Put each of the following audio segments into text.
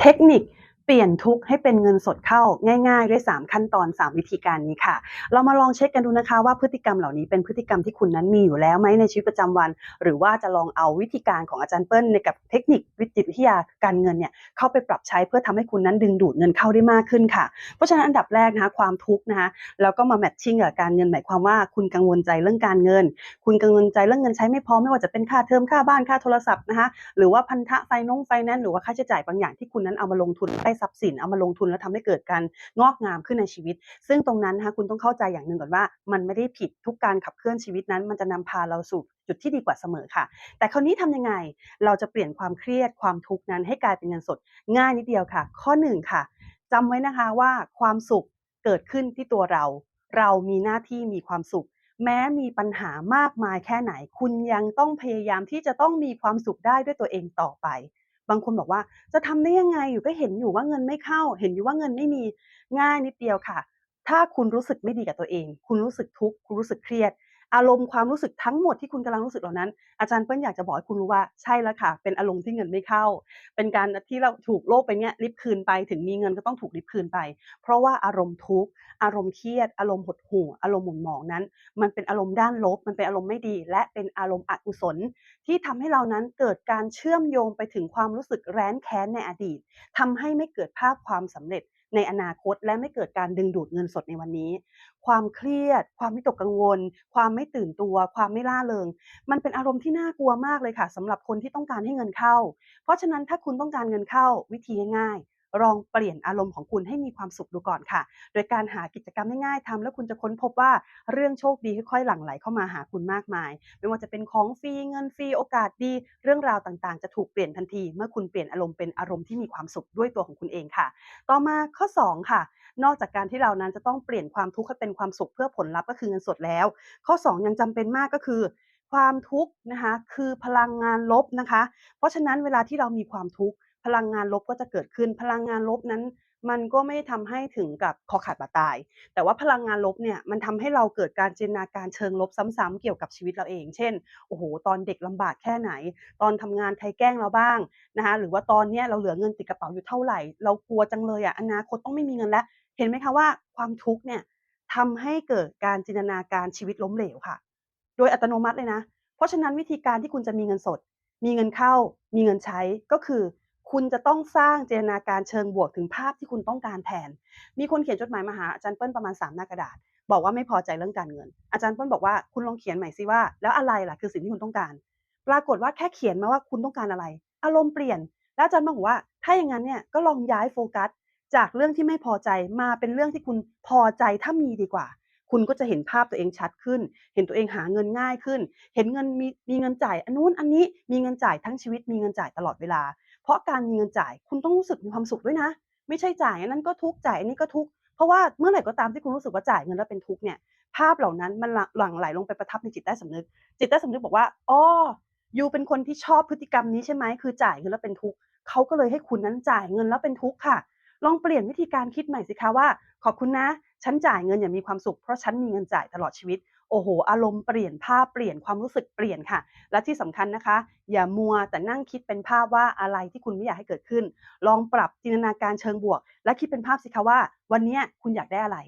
เทคนิค เปลี่ยนทุกให้เป็นเงินสดเข้าง่ายๆ ด้วย 3 ขั้นตอน 3 วิธีการนี้ค่ะ เรามาลองเช็คกันดูนะคะ ว่าพฤติกรรมเหล่านี้เป็นพฤติกรรมที่คุณนั้นมีอยู่แล้วไหมในชีวิตประจำวัน หรือว่าจะลองเอาวิธีการของอาจารย์เปิ้ลในกับเทคนิควิจิตวิทยาการเงินเนี่ยเข้าไปปรับใช้เพื่อทำให้คุณนั้นดึงดูดเงินเข้าได้มากขึ้นค่ะ เพราะฉะนั้นอันดับแรกนะคะความทุกข์นะคะแล้วก็มาแมทชิ่งกับการเงินหมายความว่าคุณกังวลใจเรื่องการเงิน คุณกังวลใจเรื่องเงินใช้ไม่พอไม่ว่าจะเป็นค่าเทอมค่าบ้านค่าโทรศัพท์นะคะหรือว่าพันธะไฟนงไฟแนนซ์หรือว่าค่าใช้จ่ายบางอย่างที่คุณนั้นเอามาลงทุนไทรัพย์สินเอามาลงทุนแล้วทำให้เกิดการงอกงามขึ้นในชีวิต ซึ่งตรงนั้นนะคะคุณต้องเข้าใจอย่างหนึ่งก่อนว่า มันไม่ได้ผิดทุกการขับเคลื่อนชีวิตนั้น มันจะนำพาเราสู่จุดที่ดีกว่าเสมอค่ะ แต่คราวนี้ทำยังไงเราจะเปลี่ยนความเครียดความทุกข์นั้นให้กลายเป็นเงินสดง่ายนิดเดียวค่ะ ข้อหนึ่งค่ะจำไว้นะคะว่าความสุขเกิดขึ้นที่ตัวเรา เรามีหน้าที่มีความสุข แม้มีปัญหามากมายแค่ไหน คุณยังต้องพยายามที่จะต้องมีความสุขได้ด้วยตัวเองต่อไป บางคนบอกว่าจะทำได้ยังไงอยู่ก็เห็นอยู่ว่าเงินไม่เข้า เห็นอยู่ว่าเงินไม่มีง่ายนิดเดียวค่ะ ถ้าคุณรู้สึกไม่ดีกับตัวเอง คุณรู้สึกทุกข์คุณรู้สึกเครียด อารมณ์ความรู้สึกทั้งหมดที่คุณกำลังรู้สึกเหล่านั้น อาจารย์เปิ้ลอยากจะบอกให้คุณรู้ว่าใช่แล้วค่ะ เป็นอารมณ์ที่เงินไม่เข้า เป็นการที่เราถูกโลกไปเนี้ยริบคืนไป ถึงมีเงินก็ต้องถูกริบคืนไป เพราะว่าอารมณ์ทุกข์อารมณ์เครียด อารมณ์หดหู่ อารมณ์หมุนหมองนั้น มันเป็นอารมณ์ด้านลบ มันเป็นอารมณ์ไม่ดี และเป็นอารมณ์อกุศล ที่ทำให้เรานั้นเกิดการเชื่อมโยงไปถึงความรู้สึกแร้นแค้นในอดีตทำให้ไม่เกิดภาพความสำเร็จ ในอนาคตและไม่เกิดการดึงดูดเงินสดในวันนี้ ความเครียด ความวิตกกังวล ความไม่ตื่นตัว ความไม่ล่าเริง มันเป็นอารมณ์ที่น่ากลัวมากเลยค่ะสำหรับคนที่ต้องการให้เงินเข้า เพราะฉะนั้นถ้าคุณต้องการเงินเข้าวิธีง่าย ลองเปลี่ยนอารมณ์ของคุณให้มีความสุขดูก่อนค่ะ โดยการหากิจกรรมง่ายๆทำแล้วคุณจะค้นพบว่าเรื่องโชคดีค่อยๆหลั่งไหลเข้ามาหาคุณมากมาย ไม่ว่าจะเป็นของฟรีเงินฟรีโอกาสดี เรื่องราวต่างๆ จะถูกเปลี่ยนทันที เมื่อคุณเปลี่ยนอารมณ์เป็นอารมณ์ที่มีความสุขด้วยตัวของคุณเองค่ะ ต่อมาข้อ 2 ค่ะ นอกจากการที่เรานั้นจะต้องเปลี่ยนความทุกข์ให้เป็นความสุขเพื่อผลลัพธ์ก็คือเงินสดแล้ว ข้อ 2 ยังจำเป็นมากก็คือความทุกข์นะคะคือพลังงานลบนะคะ เพราะฉะนั้นเวลาที่เรามีความทุกข์ พลังงานลบก็จะเกิดขึ้น พลังงานลบนั้น มันก็ไม่ทำให้ถึงกับคอขาดบาดตาย แต่ว่าพลังงานลบเนี่ยมันทำให้เราเกิดการจินตนาการเชิงลบซ้ำๆเกี่ยวกับชีวิตเราเอง เช่นโอ้โฮตอนเด็กลำบากแค่ไหน ตอนทำงานใครแกล้งเราบ้างนะคะหรือว่าตอนเนี้ยเราเหลือเงินติดกระเป๋าอยู่เท่าไหร่ เรากลัวจังเลยอะอนาคตต้องไม่มีเงินแล้วเห็นไหมคะว่าความทุกข์เนี่ยทำให้เกิดการจินตนาการชีวิตล้มเหลวค่ะ โดยอัตโนมัติเลยนะ เพราะฉะนั้นวิธีการที่คุณจะมีเงินสด มีเงินเข้า มีเงินใช้ก็คือ คุณจะต้องสร้างจินตนาการเชิงบวกถึงภาพที่คุณต้องการแทน มีคนเขียนจดหมายมาหาอาจารย์เปิ้ลประมาณ 3 หน้ากระดาษ บอกว่าไม่พอใจเรื่องการเงิน อาจารย์เปิ้ลบอกว่าคุณลองเขียนใหม่สิว่า แล้วอะไรล่ะคือสิ่งที่คุณต้องการ ปรากฏว่าแค่เขียนมาว่าคุณต้องการอะไร อารมณ์เปลี่ยน แล้วอาจารย์บอกว่า ถ้าอย่างงั้นเนี่ยก็ลองย้ายโฟกัส จากเรื่องที่ไม่พอใจมาเป็นเรื่องที่คุณพอใจถ้ามีดีกว่าคุณก็จะเห็นภาพตัวเองชัดขึ้น เห็นตัวเองหาเงินง่ายขึ้น เห็นเงินมีมีเงินจ่ายอันนู้นอันนี้มีเงินจ่ายทั้งชีวิตมีเงินจ่ายตลอดเวลา เพราะการมีเงินจ่ายคุณต้องรู้สึกมีความสุขด้วยนะ ไม่ใช่จ่ายอันนั้นก็ทุกจ่ายอันนี้ก็ทุกเพราะว่าเมื่อไหร่ก็ตามที่คุณรู้สึกว่าจ่ายเงินแล้วเป็นทุกเนี่ยภาพเหล่านั้นมันหลั่งไหลลงไปประทับในจิตใต้สำนึก จิตใต้สำนึกบอกว่าอ้อยูเป็นคนที่ชอบพฤติกรรมนี้ใช่ไหมคือจ่ายเงินแล้วเป็นทุกเขาก็เลยให้คุณนั้นจ่ายเงินแล้วเป็นทุกค่ะ ลองเปลี่ยนวิธีการคิดใหม่สิคะว่า ขอบคุณนะ ฉันจ่ายเงินอย่างมีความสุขเพราะฉันมีเงินจ่ายตลอดชีวิต โอ้โฮอารมณ์เปลี่ยนภาพเปลี่ยนความรู้สึกเปลี่ยนค่ะ และที่สำคัญนะคะ อย่ามัวแต่นั่งคิดเป็นภาพว่าอะไรที่คุณไม่อยากให้เกิดขึ้น ลองปรับจินตนาการเชิงบวก และคิดเป็นภาพสิคะว่า วันนี้คุณอยากได้อะไร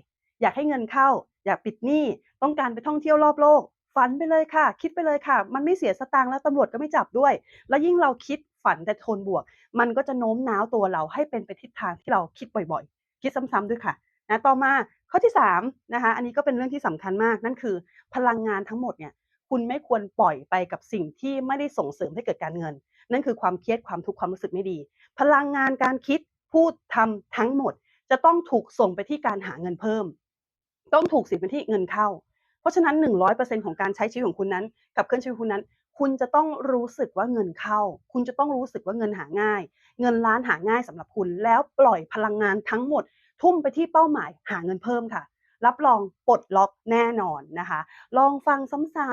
อยากให้เงินเข้า อยากปิดหนี้ต้องการไปท่องเที่ยวรอบโลกฝันไปเลยค่ะ คิดไปเลยค่ะ มันไม่เสียสตางค์แล้วตำรวจก็ไม่จับด้วย แล้วยิ่งเราคิดฝันแต่โทนบวก มันก็จะโน้มน้าวตัวเราให้เป็นไปทิศทางที่เราคิดบ่อยๆ คิดซ้ำๆด้วยค่ะ นะต่อมาข้อที่3นะคะอันนี้ก็เป็นเรื่องที่สำคัญมาก นั่นคือ พลังงานทั้งหมดเนี่ยคุณไม่ควรปล่อยไปกับสิ่งที่ไม่ได้ส่งเสริมให้เกิดการเงิน นั่นคือความเครียดความทุกข์ความรู้สึกไม่ดี พลังงานการคิดพูดทำทั้งหมด จะต้องถูกส่งไปที่การหาเงินเพิ่ม ต้องถูกสิ่งไปที่เงินเข้า เพราะฉะนั้น 100%ของการใช้ชีวิตของคุณนั้น กับเคลื่อนชีวิตคุณนั้น คุณจะต้องรู้สึกว่าเงินเข้า คุณจะต้องรู้สึกว่าเงินหาง่าย เงินล้านหาง่ายสำหรับคุณ แล้วปล่อยพลังงานทั้งหมด ทุ่มไปที่เป้าหมายหาเงินเพิ่มค่ะ รับรองปลดล็อกแน่นอนนะคะ ลองฟังซ้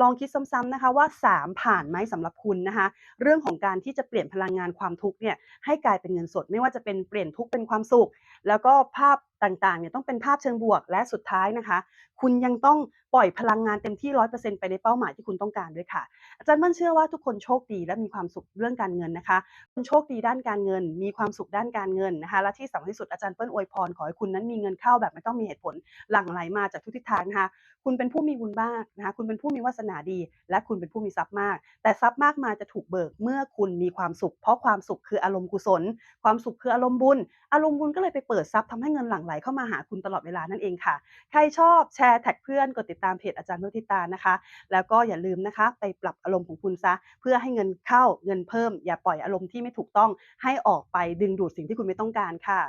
ลองคิดซ้ำๆนะคะว่า 3 ผ่านไหมสำหรับคุณนะคะ เรื่องของการที่จะเปลี่ยนพลังงานความทุกข์เนี่ยให้กลายเป็นเงินสด ไม่ว่าจะเป็นเปลี่ยนทุกข์เป็นความสุข แล้วก็ภาพ ต่างๆเนี่ยต้องเป็นภาพเชิงบวกและสุดท้ายนะคะ คุณยังต้องปล่อยพลังงานเต็มที่ 100%ไปในเป้าหมายที่คุณต้องการด้วยค่ะ อาจารย์มั่นเชื่อว่าทุกคนโชคดีและมีความสุขเรื่องการเงินนะคะคุณโชคดีด้านการเงิน มีความสุขด้านการเงินนะคะและที่สำคัญที่สุดอาจารย์เปิ้ลอวยพรขอให้คุณนั้นมีเงินเข้าแบบไม่ต้องมีเหตุผลหลั่งไหลมาจากทุกทิศทางนะคะคุณเป็นผู้มีบุญมากนะคะคุณเป็นผู้มีวาสนาดี และคุณเป็นผู้มีทรัพย์มาก แต่ทรัพย์มากมายจะถูกเบิกเมื่อคุณมีความสุข เพราะความสุขคืออารมณ์กุศล ความสุขคืออารมณ์บุญ อารมณ์บุญก็เลยไปเปิดทรัพย์ทำให้เงินหลั่งไหลเข้ามาหาคุณตลอดเวลานั่นเองค่ะ ใครชอบแชร์แท็กเพื่อนกดติดตามเพจอาจารย์มุติตานะคะ แล้วก็อย่าลืมนะคะ ไปปรับอารมณ์ของคุณซะ เพื่อให้เงินเข้าเงินเพิ่ม อย่าปล่อยอารมณ์ที่ไม่ถูกต้องให้ออกไปดึงดูดสิ่งที่คุณไม่ต้องการค่ะ